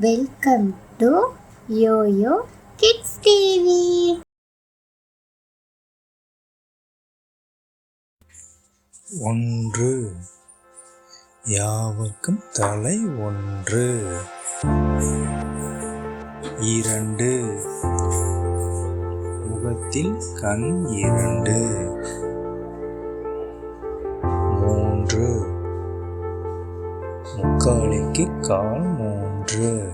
Welcome to Yoyo kids TV ஒன்று. யாவுக்கும் தலை ஒன்று. இரண்டு. முகத்தில் கண் இரண்டு. மூன்று. முக்காலிக்கு கால் மூன்று.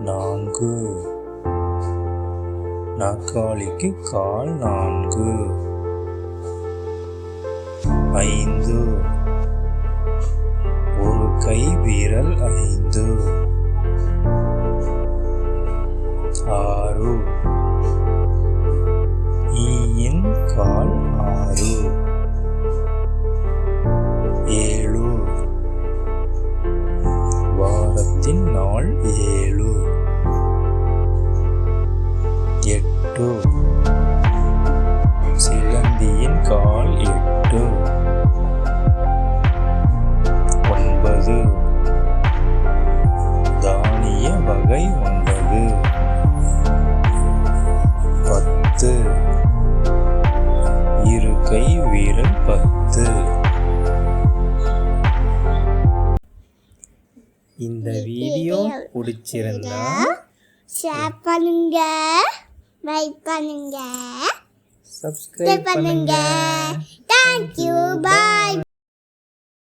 நான்கு. நாற்காலிக்கு கால் நான்கு. ஐந்து. ஒரு கை விரல் ஐந்து. நாள் ஏழு. எட்டு. சிலந்தியின் கால் எட்டு. ஒன்பது. தானிய வகை ஒன்பது. பத்து. இருக்கை வீரல் பத்து. இந்த வீடியோ பிடிச்சிருந்தா ஷேர் பண்ணுங்க லைக் பண்ணுங்க சப்ஸ்கிரைப் பண்ணுங்க.